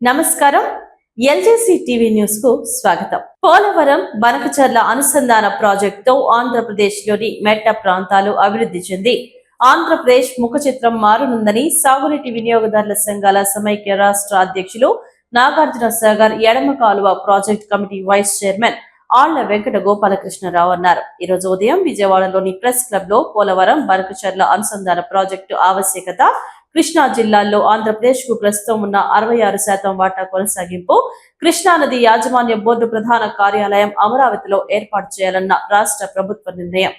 నమస్కారం. ఎల్జేసి టీవీ న్యూస్కు స్వాగతం. పోలవరం బనకచర్ల అనుసంధాన ప్రాజెక్ట్తో ఆంధ్రప్రదేశ్లోని మెట్ట ప్రాంతాలు అభివృద్ధి చెంది ఆంధ్రప్రదేశ్ ముఖ చిత్రం మారనుందని సాగునీటి వినియోగదారుల సంఘాల సమైక్య రాష్ట్ర అధ్యక్షులు నాగార్జున సాగర్ ఎడమ కాలువ ప్రాజెక్ట్ కమిటీ వైస్ చైర్మన్ ఆళ్ళ వెంకట గోపాలకృష్ణరావు అన్నారు. ఈ రోజు ఉదయం విజయవాడలోని ప్రెస్ క్లబ్లో పోలవరం బనకచర్ల అనుసంధాన ప్రాజెక్టు ఆవశ్యకత కృష్ణా జిల్లాల్లో ఆంధ్రప్రదేశ్కు ప్రస్తుతం ఉన్న అరవై ఆరు శాతం వాటా కొనసాగింపు. కృష్ణా నది యాజమాన్య బోర్డు ప్రధాన కార్యాలయం అమరావతిలో ఏర్పాటు చేయాలన్న రాష్ట్ర ప్రభుత్వ నిర్ణయం.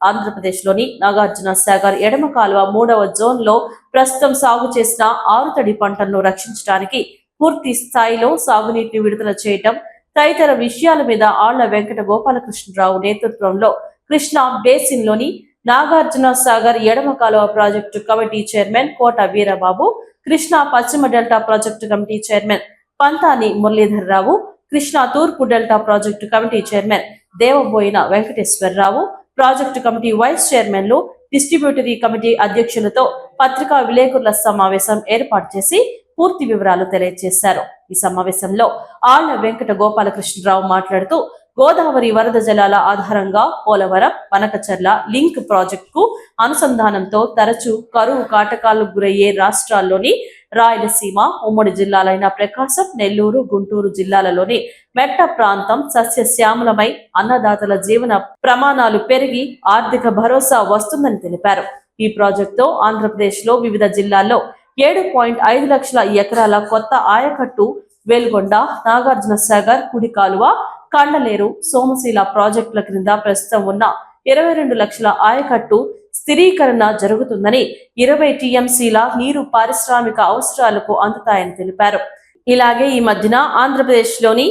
ఆంధ్రప్రదేశ్లోని నాగార్జున సాగర్ ఎడమ కాలువ మూడవ జోన్లో ప్రస్తుతం సాగు చేసిన ఆరుతడి పంటలను రక్షించడానికి పూర్తి స్థాయిలో సాగునీటిని విడుదల చేయటం తదితర విషయాల మీద ఆళ్ళ వెంకట గోపాలకృష్ణరావు నేతృత్వంలో కృష్ణా బేసిన్లోని నాగార్జున సాగర్ ఎడమ కాలువ project committee chairman Kota Veerababu Krishna పశ్చిమ delta project committee chairman Pantani Muralidhar Rao Krishna తూర్పు delta project committee chairman Devaboina Venkateswara Rao project committee vice చైర్మన్లు డిస్ట్రిబ్యూటరీ కమిటీ అధ్యక్షులతో పత్రికా విలేకరుల సమావేశం ఏర్పాటు చేసి పూర్తి వివరాలు తెలియజేశారు. ఈ సమావేశంలో ఆళ్ళ వెంకట గోపాలకృష్ణరావు మాట్లాడుతూ గోదావరి వరద జలాల ఆధారంగా పోలవరం వనకచర్ల లింక్ ప్రాజెక్టుకు అనుసంధానంతో తరచూ కరువు కాటకాలకు గురయ్యే రాష్ట్రాల్లోని రాయలసీమ ఉమ్మడి జిల్లాలైన ప్రకాశం నెల్లూరు గుంటూరు జిల్లాలలోని మెట్ట ప్రాంతం సస్యశ్యామలమై అన్నదాతల జీవన ప్రమాణాలు పెరిగి ఆర్థిక భరోసా వస్తుందని తెలిపారు. ఈ ప్రాజెక్టుతో ఆంధ్రప్రదేశ్లో వివిధ జిల్లాల్లో ఏడు పాయింట్ ఐదు లక్షల ఎకరాల కొత్త ఆయకట్టు వెల్గొండ నాగార్జున సాగర్ కుడి కాలువ కండలేరు సోమశీల ప్రాజెక్టుల క్రింద ప్రస్తుతం ఉన్న ఇరవై రెండు లక్షల ఆయకట్టు స్థిరీకరణ జరుగుతుందని ఇరవై టీఎంసీల నీరు పారిశ్రామిక అవసరాలకు అందుతాయని తెలిపారు. ఇలాగే ఈ మధ్యన ఆంధ్రప్రదేశ్లోని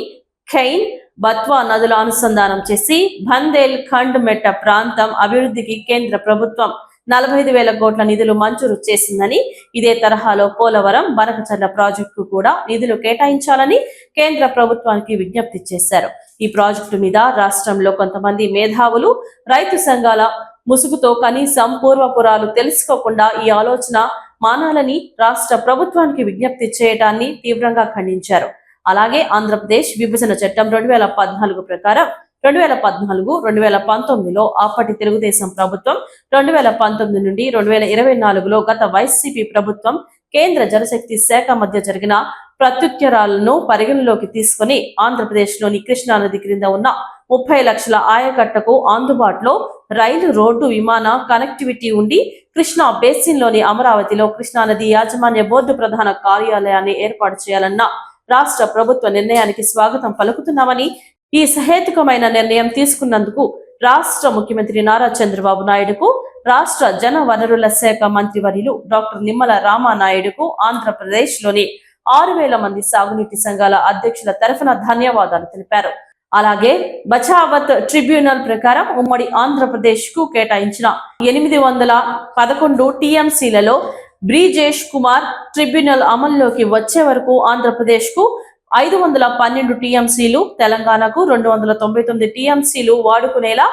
ఖైన్ బత్వా నదుల అనుసంధానం చేసి బందేల్ ఖండ్ మెట్ట ప్రాంతం అభివృద్ధికి కేంద్ర ప్రభుత్వం నలభై ఐదు వేల కోట్ల నిధులు మంజూరు చేసిందని ఇదే తరహాలో పోలవరం బనకచర్ల ప్రాజెక్టుకు కూడా నిధులు కేటాయించాలని కేంద్ర ప్రభుత్వానికి విజ్ఞప్తి చేశారు. ఈ ప్రాజెక్టు మీద రాష్ట్రంలో కొంతమంది మేధావులు రైతు సంఘాల ముసుగుతో కనీసం పూర్వపురాలు తెలుసుకోకుండా ఈ ఆలోచన మానాలని రాష్ట్ర ప్రభుత్వానికి విజ్ఞప్తి చేయడాన్ని తీవ్రంగా ఖండించారు. అలాగే ఆంధ్రప్రదేశ్ విభజన చట్టం రెండు వేల పద్నాలుగు ప్రకారం రెండు వేల పద్నాలుగు రెండు వేల పంతొమ్మిదిలో అప్పటి తెలుగుదేశం ప్రభుత్వం రెండు వేల పంతొమ్మిది నుండి రెండు వేల ఇరవై నాలుగులో గత వైసీపీ ప్రభుత్వం కేంద్ర జలశక్తి శాఖ మధ్య జరిగిన ప్రత్యుత్తరాలను పరిగణలోకి తీసుకుని ఆంధ్రప్రదేశ్లోని కృష్ణా నది క్రింద ఉన్న ముప్పై లక్షల ఆయకట్టకు అందుబాటులో రైలు రోడ్డు విమాన కనెక్టివిటీ ఉండి కృష్ణా బేసిన్లోని అమరావతిలో కృష్ణా నది యాజమాన్య బోర్డు ప్రధాన కార్యాలయాన్ని ఏర్పాటు చేయాలన్న రాష్ట్ర ప్రభుత్వ నిర్ణయానికి స్వాగతం పలుకుతున్నామని ఈ సహేతుకమైన నిర్ణయం తీసుకున్నందుకు రాష్ట్ర ముఖ్యమంత్రి నారా చంద్రబాబు నాయుడుకు రాష్ట్ర జన వనరుల శాఖ మంత్రివర్యులు డాక్టర్ నిమ్మల రామానాయుడుకు ఆంధ్రప్రదేశ్లోని ఆరు వేల మంది సాగునీటి సంఘాల అధ్యక్షుల తరఫున ధన్యవాదాలు తెలిపారు. అలాగే బచావత్ ట్రిబ్యునల్ ప్రకారం ఉమ్మడి ఆంధ్రప్రదేశ్కు కేటాయించిన ఎనిమిది వందల పదకొండు టీఎంసీలలో బ్రిజేష్ కుమార్ ట్రిబ్యునల్ అమల్లోకి వచ్చే వరకు ఆంధ్రప్రదేశ్కు ఐదు వందల పన్నెండు టీఎంసీలు తెలంగాణకు రెండు వందల తొంభై తొమ్మిది టీఎంసీలు వాడుకునేలా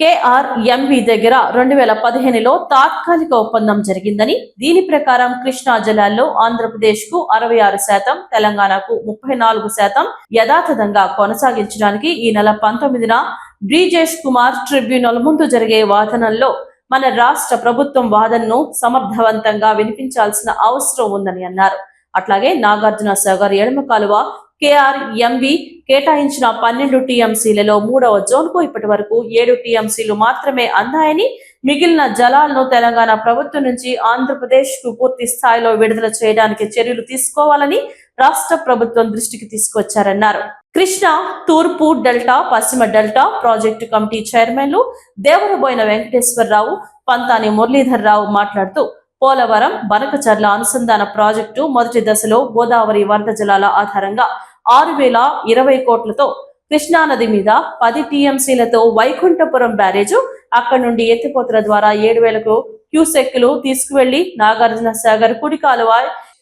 కేఆర్ఎంవి దగ్గర రెండు వేల పదిహేనులో తాత్కాలిక ఒప్పందం జరిగిందని దీని ప్రకారం కృష్ణా జలాల్లో ఆంధ్రప్రదేశ్కు అరవై ఆరు శాతం తెలంగాణకు ముప్పై నాలుగు శాతం యథాతథంగా కొనసాగించడానికి ఈ నెల పంతొమ్మిదిన బ్రిజేష్ కుమార్ ట్రిబ్యునల్ ముందు జరిగే వాదనల్లో మన రాష్ట్ర ప్రభుత్వం వాదనను సమర్థవంతంగా వినిపించాల్సిన అవసరం ఉందని అన్నారు. అట్లాగే నాగార్జున సాగర్ ఎడమ కాలువ కేఆర్ ఎంవి కేటాయించిన పన్నెండు టీఎంసీలలో మూడవ జోన్కు ఇప్పటి వరకు ఏడు టీఎంసీలు మాత్రమే అందాయని మిగిలిన జలాలను తెలంగాణ ప్రభుత్వం నుంచి ఆంధ్రప్రదేశ్కు పూర్తి స్థాయిలో విడుదల చేయడానికి చర్యలు తీసుకోవాలని రాష్ట్ర ప్రభుత్వం దృష్టికి తీసుకొచ్చారన్నారు. కృష్ణ తూర్పు డెల్టా పశ్చిమ డెల్టా ప్రాజెక్టు కమిటీ చైర్మన్లు దేవరబోయిన వెంకటేశ్వరరావు పంతాని మురళీధర్ రావు మాట్లాడుతూ పోలవరం బనకచర్ల అనుసంధాన ప్రాజెక్టు మొదటి దశలో గోదావరి వరద జలాల ఆధారంగా ఆరు వేల ఇరవై కోట్లతో కృష్ణానది మీద పది టీఎంసీలతో వైకుంఠపురం బ్యారేజు అక్కడి నుండి ఎత్తిపోతల ద్వారా ఏడు వేలకు క్యూసెక్కులు తీసుకువెళ్ళి నాగార్జున సాగర్ కుడి కాలువ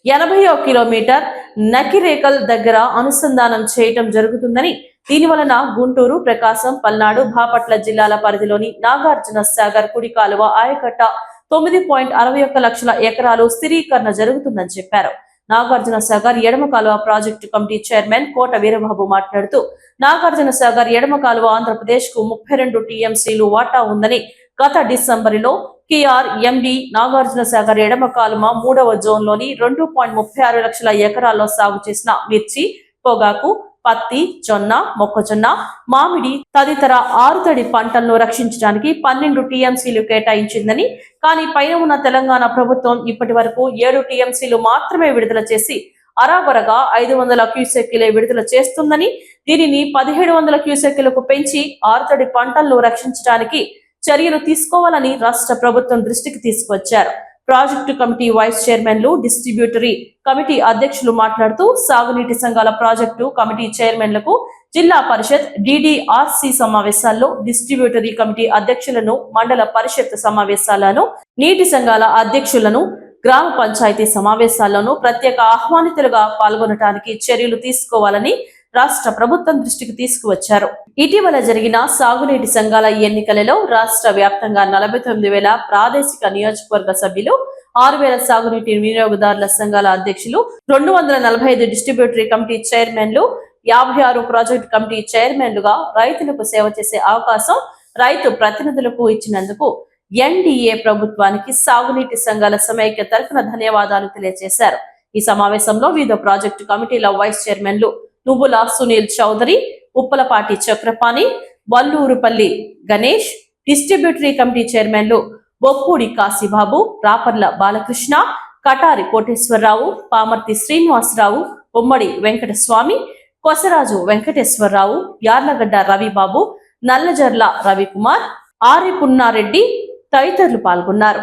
ఎనభై కిలోమీటర్ నకిరేకల్ దగ్గర అనుసంధానం చేయటం జరుగుతుందని దీని వలన గుంటూరు ప్రకాశం పల్నాడు బాపట్ల జిల్లాల పరిధిలోని నాగార్జున సాగర్ కుడి కాలువ ఆయకట్ట తొమ్మిది పాయింట్ అరవై ఒక్క లక్షల ఎకరాలు స్థిరీకరణ జరుగుతుందని చెప్పారు. నాగార్జున సాగర్ ఎడమ కాలువ project committee chairman Kota Veerababu మాట్లాడుతూ నాగార్జున సాగర్ ఎడమ కాలువ ఆంధ్రప్రదేశ్కు ముప్పై రెండు టీఎంసీలు వాటా ఉందని గత డిసెంబరులో కేఆర్ ఎండి నాగార్జున సాగర్ ఎడమ కాలువ మూడవ జోన్లోని రెండు పాయింట్ ముప్పై ఆరు లక్షల ఎకరాల్లో సాగు చేసిన మిర్చి పొగాకు పత్తి జొన్న మొక్కజొన్న మామిడి తదితర ఆరుతడి పంటలను రక్షించడానికి పన్నెండు టీఎంసీలు కేటాయించిందని కానీ పైన ఉన్న తెలంగాణ ప్రభుత్వం ఇప్పటి వరకు ఏడు టీఎంసీలు మాత్రమే విడుదల చేసి అరాబరగా ఐదు వందల క్యూసెక్కిలే విడుదల చేస్తుందని దీనిని పదిహేడు వందల క్యూసెక్కిలకు పెంచి ఆరుతడి పంటలను రక్షించడానికి చర్యలు తీసుకోవాలని రాష్ట్ర ప్రభుత్వం దృష్టికి తీసుకొచ్చారు ప్రాజెక్టు కమిటీ వైస్ చైర్మన్లు డిస్ట్రిబ్యూటరీ కమిటీ అధ్యక్షులు మాట్లాడుతూ సాగునీటి సంఘాల ప్రాజెక్టు కమిటీ చైర్మన్లకు జిల్లా పరిషత్ డిడిఆర్సి సమావేశాల్లో డిస్ట్రిబ్యూటరీ కమిటీ అధ్యక్షులను మండల పరిషత్ సమావేశాలను నీటి సంఘాల అధ్యక్షులను గ్రామ పంచాయతీ సమావేశాల్లోనూ ప్రత్యేక ఆహ్వానితులుగా పాల్గొనడానికి చర్యలు తీసుకోవాలని రాష్ట్ర ప్రభుత్వం దృష్టికి తీసుకువచ్చారు. ఇటీవల జరిగిన సాగునీటి సంఘాల ఎన్నికలలో రాష్ట్ర వ్యాప్తంగా నలభై తొమ్మిది వేల ప్రాదేశిక నియోజకవర్గ సభ్యులు ఆరు వేల సాగునీటి వినియోగదారుల సంఘాల అధ్యక్షులు రెండు వందల నలభై ఐదు డిస్ట్రిబ్యూటరీ కమిటీ చైర్మన్లు యాభై ఆరు ప్రాజెక్ట్ కమిటీ చైర్మన్లుగా రైతులకు సేవ చేసే అవకాశం రైతు ప్రతినిధులకు ఇచ్చినందుకు ఎన్డీఏ ప్రభుత్వానికి సాగునీటి సంఘాల సమైక్య తరఫున ధన్యవాదాలు తెలియజేశారు. ఈ సమావేశంలో వివిధ ప్రాజెక్టు కమిటీల వైస్ చైర్మన్లు నువ్వుల సునీల్ చౌదరి ఉప్పలపాటి చక్రపాణి వల్లూరుపల్లి గణేష్ డిస్ట్రిబ్యూటరీ కమిటీ చైర్మన్లు బొప్పూడి కాశీబాబు రాపర్ల బాలకృష్ణ కటారి కోటేశ్వరరావు పామర్తి శ్రీనివాసరావు ఉమ్మడి వెంకటస్వామి కొసరాజు వెంకటేశ్వరరావు యార్లగడ్డ రవిబాబు నల్లజర్ల రవికుమార్ ఆరి పున్నారెడ్డి తదితరులు పాల్గొన్నారు.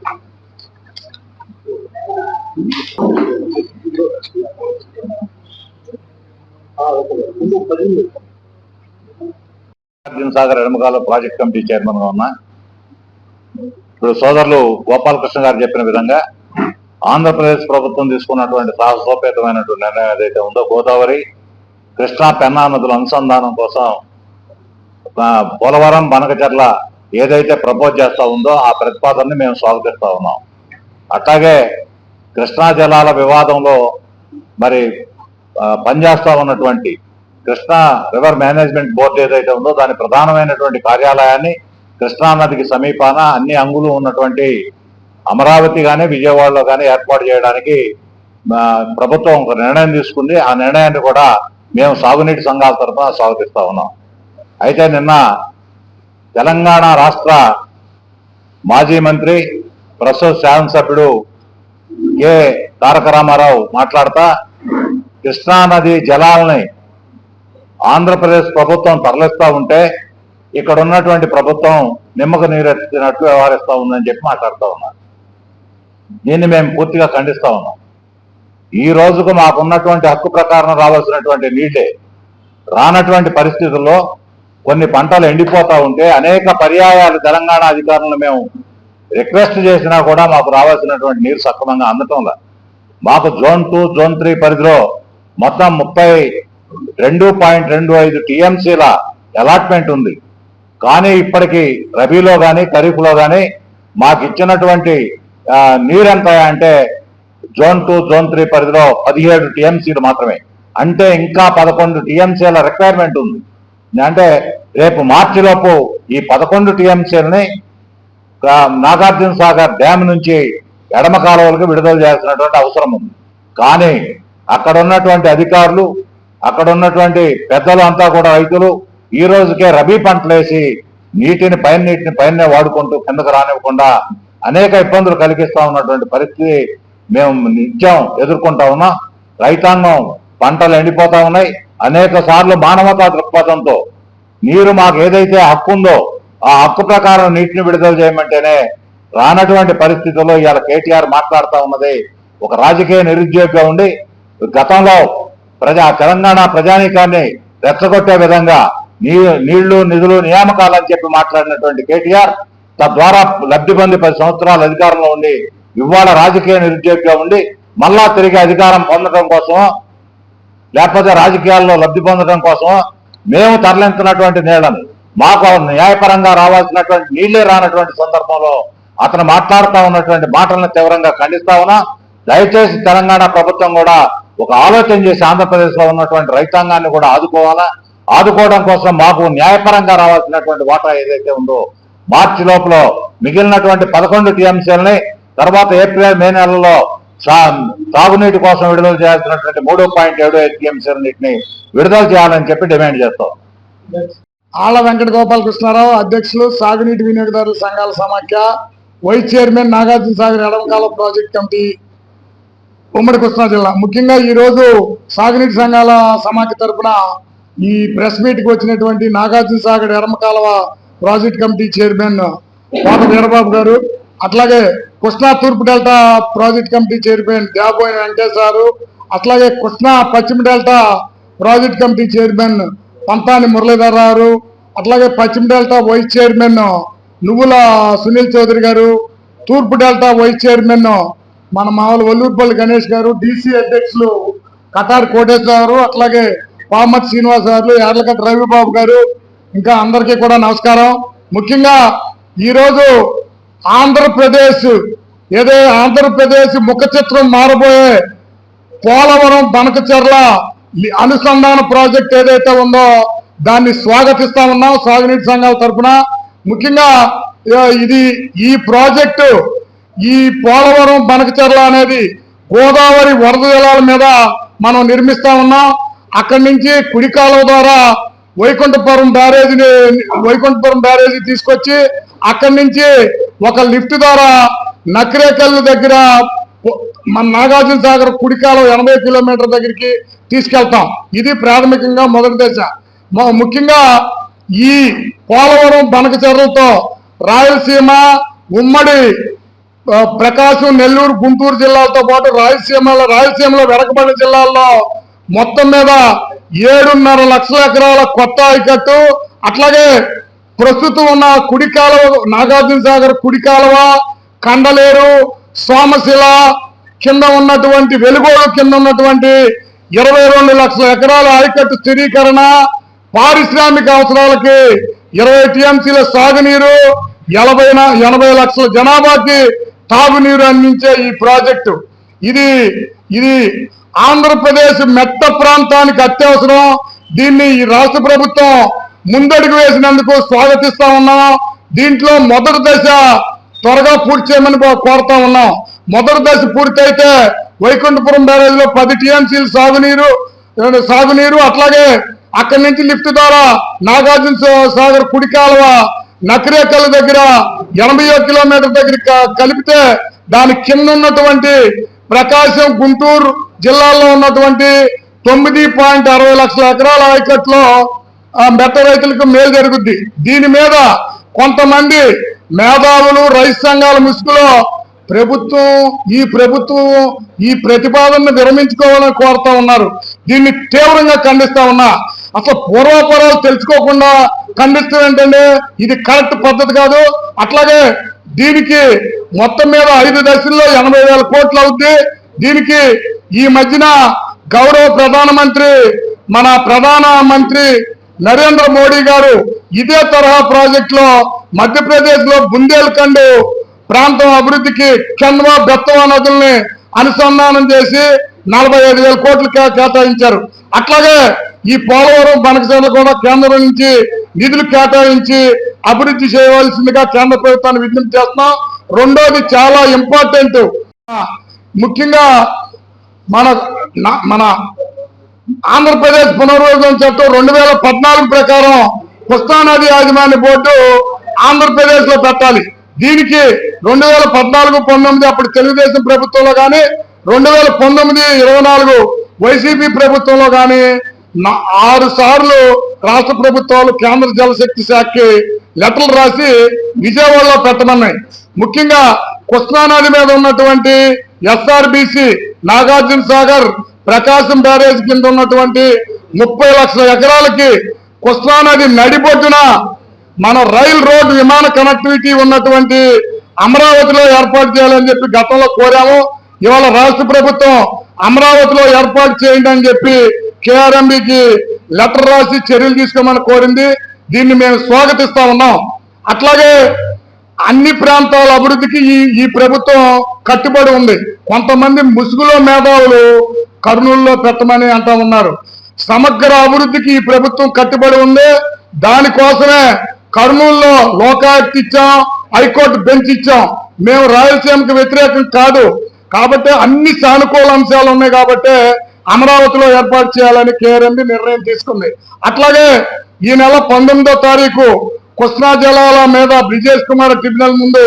అర్జున్ సాగర్ ఎడమకాల ప్రాజెక్ట్ కమిటీ చైర్మన్గా ఉన్నా ఇప్పుడు సోదరులు గోపాలకృష్ణ గారు చెప్పిన విధంగా ఆంధ్రప్రదేశ్ ప్రభుత్వం తీసుకున్నటువంటి సాహసోపేతమైనటువంటి నిర్ణయం ఏదైతే ఉందో గోదావరి కృష్ణా పెన్నా నదుల అనుసంధానం కోసం పోలవరం బనకచర్ల ఏదైతే ప్రపోజ్ చేస్తా ఉందో ఆ ప్రతిపాదనని మేము స్వాగతిస్తా ఉన్నాం. అట్లాగే కృష్ణా జలాల వివాదంలో మరి పనిచేస్తా ఉన్నటువంటి కృష్ణా రివర్ మేనేజ్మెంట్ బోర్డు ఏదైతే ఉందో దాని ప్రధానమైనటువంటి కార్యాలయాన్ని కృష్ణా నదికి సమీపాన అన్ని అంగులు ఉన్నటువంటి అమరావతి కానీ విజయవాడలో కానీ ఏర్పాటు చేయడానికి ప్రభుత్వం ఒక నిర్ణయం తీసుకుంది. ఆ నిర్ణయాన్ని కూడా మేము సాగునీటి సంఘాల తరఫున స్వాగతిస్తా ఉన్నాం. అయితే నిన్న తెలంగాణ రాష్ట్ర మాజీ మంత్రి ప్రస్తుత శాసనసభ్యుడు ఏ తారక రామారావు మాట్లాడతా? కృష్ణానది జలాలని ఆంధ్రప్రదేశ్ ప్రభుత్వం తరలిస్తూ ఉంటే ఇక్కడ ఉన్నటువంటి ప్రభుత్వం నిమ్మక నీరెత్తినట్లు వ్యవహరిస్తూ ఉందని చెప్పి మాట్లాడుతూ ఉన్నారు దీన్ని మేము పూర్తిగా ఖండిస్తూ ఉన్నాం. ఈ రోజుకు మాకున్నటువంటి హక్కు ప్రకారం రావాల్సినటువంటి నీటే రానటువంటి పరిస్థితుల్లో కొన్ని పంటలు ఎండిపోతూ ఉంటే అనేక పర్యాయాలు తెలంగాణ అధికారులను మేము రిక్వెస్ట్ చేసినా కూడా మాకు రావాల్సినటువంటి నీరు సక్రమంగా అందటంలా. మాకు జోన్ టూ జోన్ త్రీ పరిధిలో మొత్తం ముప్పై రెండు పాయింట్ రెండు ఐదు టీఎంసీల అలాట్మెంట్ ఉంది. కానీ ఇప్పటికి రబీలో కానీ ఖరీఫ్లో కానీ మాకు ఇచ్చినటువంటి నీరు ఎంత అంటే జోన్ టూ జోన్ త్రీ పరిధిలో పదిహేడు టీఎంసీలు మాత్రమే. అంటే ఇంకా పదకొండు టీఎంసీల రిక్వైర్మెంట్ ఉంది. అంటే రేపు మార్చిలోపు ఈ పదకొండు టీఎంసీలని నాగార్జున సాగర్ డ్యామ్ నుంచి ఎడమ కాలువలకు విడుదల చేయాల్సినటువంటి అవసరం ఉంది. కానీ అక్కడ ఉన్నటువంటి అధికారులు అక్కడ ఉన్నటువంటి పెద్దలు అంతా కూడా రైతులు ఈ రోజుకే రబీ పంటలేసి నీటిని పైన నీటిని పైన వాడుకుంటూ కిందకు రానివ్వకుండా అనేక ఇబ్బందులు కలిగిస్తా ఉన్నటువంటి పరిస్థితి మేము నిత్యం ఎదుర్కొంటా ఉన్నాం. రైతాంగం పంటలు ఎండిపోతా ఉన్నాయి. అనేక సార్లు మానవతా దృక్పథంతో నీరు మాకు ఏదైతే హక్కు ఉందో ఆ హక్కు ప్రకారం నీటిని విడుదల చేయమంటేనే రానటువంటి పరిస్థితుల్లో ఇవాళ కేటీఆర్ మాట్లాడుతూ ఉన్నది. ఒక రాజకీయ నిరుద్యోగిగా ఉండి గతంలో ప్రజా తెలంగాణ ప్రజానీకాన్ని రెచ్చగొట్టే విధంగా నీ నీళ్ళు నిధులు నియామకాలని చెప్పి మాట్లాడినటువంటి కేటీఆర్ తద్వారా లబ్ధి పొంది పది సంవత్సరాలు అధికారంలో ఉండి ఇవాళ రాజకీయ నిరుద్యోగిగా ఉండి మళ్ళా తిరిగి అధికారం పొందడం కోసం లేకపోతే రాజకీయాల్లో లబ్ధి పొందడం కోసం మేము తరలించినటువంటి నీళ్ళను మాకు న్యాయపరంగా రావాల్సినటువంటి నీళ్ళే రానటువంటి సందర్భంలో అతను మాట్లాడుతూ ఉన్నటువంటి మాటలను తీవ్రంగా ఖండిస్తా ఉన్నా దయచేసి తెలంగాణ ప్రభుత్వం కూడా ఒక ఆలోచన చేసి ఆంధ్రప్రదేశ్లో ఉన్నటువంటి రైతాంగాన్ని కూడా ఆదుకోవాలా? ఆదుకోవడం కోసం మాకు న్యాయపరంగా రావాల్సినటువంటి వాటా ఏదైతే ఉందో మార్చి లోపల మిగిలినటువంటి పదకొండు టీఎంసీలని తర్వాత ఏప్రిల్ మే నెలలో సా- తాగునీటి కోసం విడుదల చేయాల్సినటువంటి మూడు పాయింట్ ఏడు ఐదు టీఎంసీలన్నింటినీ విడుదల చేయాలని చెప్పి డిమాండ్ చేస్తాం. ఆళ్ళ వెంకట గోపాలకృష్ణారావు అధ్యక్షులు సాగునీటి వినియోగదారుల సంఘాల సమాఖ్య వైస్ చైర్మన్ నాగార్జున సాగర్ ఎడమకాల ప్రాజెక్ట్ కమిటీ ఉమ్మడి కృష్ణా జిల్లా. ముఖ్యంగా ఈరోజు సాగునీటి సంఘాల సమాఖ్య తరపున ఈ ప్రెస్ మీట్కి వచ్చినటువంటి Nagarjuna Sagar ఎడమకాలవ project committee chairman Kota Veerababu garu అట్లాగే కృష్ణా తూర్పు delta project committee chairman Devaboina Venkateswaru అట్లాగే కృష్ణా పశ్చిమ delta project committee chairman Pantani Muralidhar garu అట్లాగే పశ్చిమ డెల్టా వైస్ చైర్మన్ నువ్వుల సునీల్ చౌదరి గారు తూర్పు డెల్టా వైస్ చైర్మన్ మన మామూలు వల్లూరుపల్లి గణేష్ గారు డీసీ అధ్యక్షులు కటార్ కోటేశ్వర గారు అట్లాగే పామత్ శ్రీనివాస్ గారు యార్లకట్ట రవిబాబు గారు ఇంకా అందరికీ కూడా నమస్కారం. ముఖ్యంగా ఈరోజు ఆంధ్రప్రదేశ్ ఏదో ఆంధ్రప్రదేశ్ ముఖ చిత్రం మారబోయే పోలవరం బనకచెర్ల అనుసంధాన ప్రాజెక్ట్ ఏదైతే ఉందో దాన్ని స్వాగతిస్తా ఉన్నాం సాగునీటి సంఘాల తరపున. ముఖ్యంగా ఇది ఈ ప్రాజెక్టు ఈ పోలవరం బనకచెర్ల అనేది గోదావరి వరద జలాల మీద మనం నిర్మిస్తా ఉన్నాం. అక్కడి నుంచి కుడికాలువ ద్వారా వైకుంఠపురం బ్యారేజీని వైకుంఠపురం బ్యారేజీ తీసుకొచ్చి అక్కడి నుంచి ఒక లిఫ్ట్ ద్వారా నక్రేకల్ దగ్గర మన నాగార్జున సాగర్ కుడికాలం ఎనభై కిలోమీటర్ దగ్గరికి తీసుకెళ్తాం. ఇది ప్రాథమికంగా మొదటి దశ. ముఖ్యంగా ఈ పోలవరం బనకచెర్లతో రాయలసీమ ఉమ్మడి ప్రకాశం నెల్లూరు గుంటూరు జిల్లాలతో పాటు రాయలసీమలో రాయలసీమలో వెనకబడిన జిల్లాల్లో మొత్తం మీద ఏడున్నర లక్షల ఎకరాల కొత్త ఆయకట్టు. అట్లాగే ప్రస్తుతం ఉన్న కుడి కాలువ నాగార్జున సాగర్ కుడి కాలువ కండలేరు సోమశిల కింద ఉన్నటువంటి వెలుగోడు కింద ఉన్నటువంటి ఇరవై రెండు లక్షల ఎకరాల ఆయకట్టు స్థిరీకరణ పారిశ్రామిక అవసరాలకి ఇరవై టీఎంసీల సాగునీరు ఎనభై ఎనభై లక్షల జనాభాకి తాగునీరు అందించే ఈ ప్రాజెక్టు. ఇది ఇది ఆంధ్రప్రదేశ్ మెట్ట ప్రాంతానికి అత్యవసరం. దీన్ని ఈ రాష్ట్ర ప్రభుత్వం ముందడుగు వేసినందుకు స్వాగతిస్తా ఉన్నాం. దీంట్లో మొదటి దశ త్వరగా పూర్తి చేయమని కో- కోరుతా ఉన్నాం. మొదటి దశ పూర్తయితే వైకుంఠపురం బ్యారేజ్లో పది టీఎంసీలు సాగునీరు సాగునీరు అట్లాగే అక్కడి నుంచి లిఫ్ట్ ద్వారా నాగార్జున సాగర్ కుడి కాలువ నకరేకల్ దగ్గర ఎనభై కిలోమీటర్ దగ్గర కలిపితే దాని కింద ఉన్నటువంటి ప్రకాశం గుంటూరు జిల్లాల్లో ఉన్నటువంటి తొమ్మిది పాయింట్ అరవై లక్షల ఎకరాల ఆయకట్లో మెట్ట రైతులకు మేలు జరుగుద్ది. దీని మీద కొంతమంది మేధావులు రైతు సంఘాల ముసుగులో ప్రభుత్వం ఈ ప్రభుత్వం ఈ ప్రతిపాదనను విరమించుకోవాలని కోరుతా ఉన్నారు. దీన్ని తీవ్రంగా ఖండిస్తా ఉన్నా. అసలు పూర్వాపరాలు తెలుసుకోకుండా ఖండిస్తూ ఏంటంటే ఇది కరెక్ట్ పద్ధతి కాదు. అట్లాగే దీనికి మొత్తం మీద ఐదు దశల్లో ఎనభై వేల కోట్లు అవుద్ది. దీనికి ఈ మధ్యన గౌరవ ప్రధానమంత్రి మన ప్రధాన మంత్రి నరేంద్ర మోడీ గారు ఇదే తరహా ప్రాజెక్ట్లో మధ్యప్రదేశ్లో బుందేల్ఖండ్ ప్రాంతం అభివృద్ధికి కన్వా బెత్తవా నదుల్ని అనుసంధానం చేసి నలభై ఐదు వేల కోట్లు కేటాయించారు. అట్లాగే ఈ పోలవరం బనకసేన కూడా కేంద్రం నుంచి నిధులు కేటాయించి అభివృద్ధి చేయవలసిందిగా కేంద్ర ప్రభుత్వాన్ని విజ్ఞప్తి చేస్తున్నాం. రెండోది చాలా ఇంపార్టెంట్ ముఖ్యంగా మన నా- మన ఆంధ్రప్రదేశ్ పునర్విభజన చట్టం రెండు వేల పద్నాలుగు ప్రకారం కృష్ణానది యాజమాన్య బోర్డు ఆంధ్రప్రదేశ్లో పెట్టాలి. దీనికి రెండు వేల పద్నాలుగు పంతొమ్మిది అప్పుడు తెలుగుదేశం ప్రభుత్వంలో కానీ రెండు వేల పంతొమ్మిది ఇరవై నాలుగు వైసీపీ ప్రభుత్వంలో కానీ ఆరు సార్లు రాష్ట్ర ప్రభుత్వాలు కేంద్ర జలశక్తి శాఖకి లెటర్లు రాసి విజయవాడలో పెట్టమన్నాయి. ముఖ్యంగా కృష్ణానది మీద ఉన్నటువంటి ఎస్ఆర్బిసి నాగార్జున సాగర్ ప్రకాశం బ్యారేజ్ కింద ఉన్నటువంటి ముప్పై లక్షల ఎకరాలకి కృష్ణానది నడిబొడ్డున మన రైల్ రోడ్ విమాన కనెక్టివిటీ ఉన్నటువంటి అమరావతిలో ఏర్పాటు చేయాలని చెప్పి గతంలో కోరాము. ఇవాళ రాష్ట్ర ప్రభుత్వం అమరావతిలో ఏర్పాటు చేయండి అని చెప్పి కేఆర్ఎంబికి లెటర్ రాసి చర్యలు తీసుకోమని కోరింది. దీన్ని మేము స్వాగతిస్తా ఉన్నాం. అట్లాగే అన్ని ప్రాంతాల అభివృద్ధికి ఈ ఈ ప్రభుత్వం కట్టుబడి ఉంది. కొంతమంది ముసుగులో మేధావులు కర్నూలులో పెట్టమని అంటా ఉన్నారు. సమగ్ర అభివృద్ధికి ఈ ప్రభుత్వం కట్టుబడి ఉంది. దానికోసమే కర్నూలులో లోకాయుక్త ఇచ్చాం హైకోర్టు బెంచ్ ఇచ్చాం. మేము రాయలసీమకు వ్యతిరేకం కాదు. కాబట్టి అన్ని సానుకూల అంశాలు ఉన్నాయి కాబట్టి అమరావతిలో ఏర్పాటు చేయాలని కేఆర్ఎంబి నిర్ణయం తీసుకుంది. అట్లాగే ఈ నెల పంతొమ్మిదో తారీఖు కృష్ణా జలాల మీద బ్రిజేష్ కుమార్ ట్రిబ్యునల్ ముందు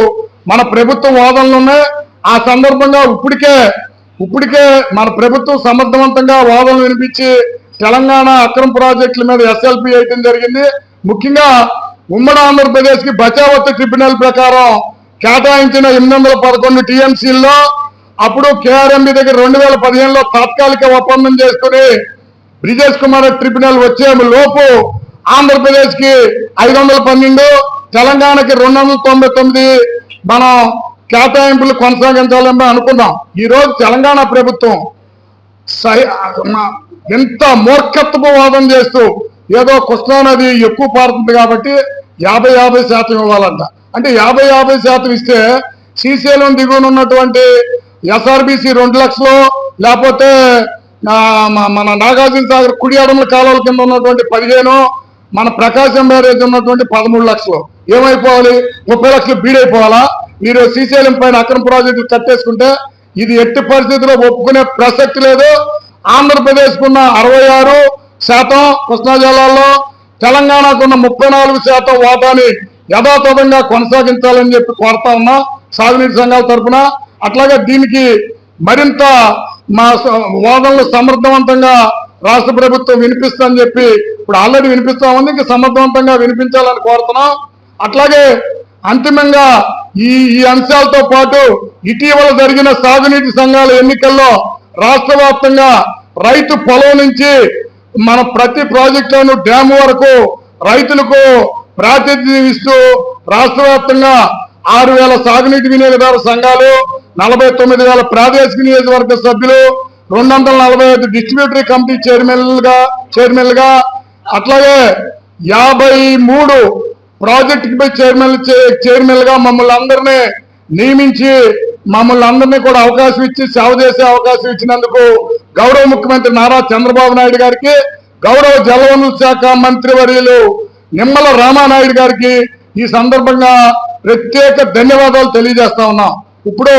మన ప్రభుత్వం వాదనలు ఉన్నాయి. ఆ సందర్భంగా ఇప్పటికే ఇప్పటికే మన ప్రభుత్వం సమర్థవంతంగా వాదనలు వినిపించి తెలంగాణ అక్రమ ప్రాజెక్టుల మీద ఎస్ఎల్పి వేయటం జరిగింది. ముఖ్యంగా ఉమ్మడి ఆంధ్రప్రదేశ్కి బచావత్ ట్రిబ్యునల్ ప్రకారం కేటాయించిన ఎనిమిది వందల పదకొండు టీఎంసీల్లో అప్పుడు కేఆర్ఎంబి దగ్గర రెండు వేల పదిహేనులో తాత్కాలిక ఒప్పందం చేసుకుని బ్రిజేష్ కుమార్ ట్రిబ్యునల్ వచ్చే లోపు ఆంధ్రప్రదేశ్కి ఐదు వందల పన్నెండు తెలంగాణకి రెండు వందల తొంభై తొమ్మిది మనం కేటాయింపులు కొనసాగించాలని అనుకున్నాం. ఈ రోజు తెలంగాణ ప్రభుత్వం సై- ఎంత మూర్ఖత్వపు వాదం చేస్తూ ఏదో కృష్ణానది ఎక్కువ పారుతుంది కాబట్టి యాభై యాభై శాతం ఇవ్వాలంట. అంటే యాభై యాభై శాతం ఇస్తే శ్రీశైలం దిగువన ఉన్నటువంటి ఎస్ఆర్బిసి రెండు లక్షలు లేకపోతే మన నాగార్జున సాగర్ కుడి అడముల కాలువల కింద ఉన్నటువంటి పదిహేను మన ప్రకాశం బ్యారేజ్ ఉన్నటువంటి పదమూడు లక్షలు. ఏమైపోవాలి? ముప్పై లక్షలు బీడైపోవాలా? మీరు శ్రీశైలం పైన అక్రమ ప్రాజెక్టులు కట్టేసుకుంటే ఇది ఎట్టి పరిస్థితుల్లో ఒప్పుకునే ప్రసక్తి లేదు. ఆంధ్రప్రదేశ్ కున్న అరవై ఆరు శాతం కృష్ణా జిల్లాలో తెలంగాణకున్న ముప్పై నాలుగు శాతం వాటాని యథాతథంగా కొనసాగించాలని చెప్పి కోరుతా ఉన్నా సాగునీటి సంఘాల తరఫున అట్లాగే దీనికి మరింత మా వాదనలు సమర్థవంతంగా రాష్ట్ర ప్రభుత్వం వినిపిస్తుందని చెప్పి ఇప్పుడు ఆల్రెడీ వినిపిస్తా ఉంది. ఇంకా సమర్థవంతంగా వినిపించాలని కోరుతున్నాం. అట్లాగే అంతిమంగా ఈ ఈ అంశాలతో పాటు ఇటీవల జరిగిన సాగునీటి సంఘాల ఎన్నికల్లో రాష్ట్ర వ్యాప్తంగా రైతు పొలం నుంచి మన ప్రతి ప్రాజెక్టులను డ్యామ్ వరకు రైతులకు ప్రాతినిధ్యం ఇస్తూ రాష్ట్ర వ్యాప్తంగా ఆరు వేల సాగునీటి వినియోగదారు సంఘాలు నలభై తొమ్మిది వేల ప్రాదేశిక నియోజకవర్గ సభ్యులు రెండు వందల నలభై ఐదు డిస్ట్రిబ్యూటరీ కమిటీ చైర్మన్లుగా చైర్మన్లుగా అట్లాగే యాభై మూడు ప్రాజెక్ట్ చైర్మన్ చైర్మన్ మమ్మల్ని అందరినీ నియమించి మమ్మల్ని అందరినీ కూడా అవకాశం ఇచ్చి సేవ చేసే అవకాశం ఇచ్చినందుకు గౌరవ ముఖ్యమంత్రి నారా చంద్రబాబు నాయుడు గారికి గౌరవ జలవనరుల శాఖ మంత్రి వర్యులు నిమ్మల రామానాయుడు గారికి ఈ సందర్భంగా ప్రత్యేక ధన్యవాదాలు తెలియజేస్తా ఉన్నాం. ఇప్పుడు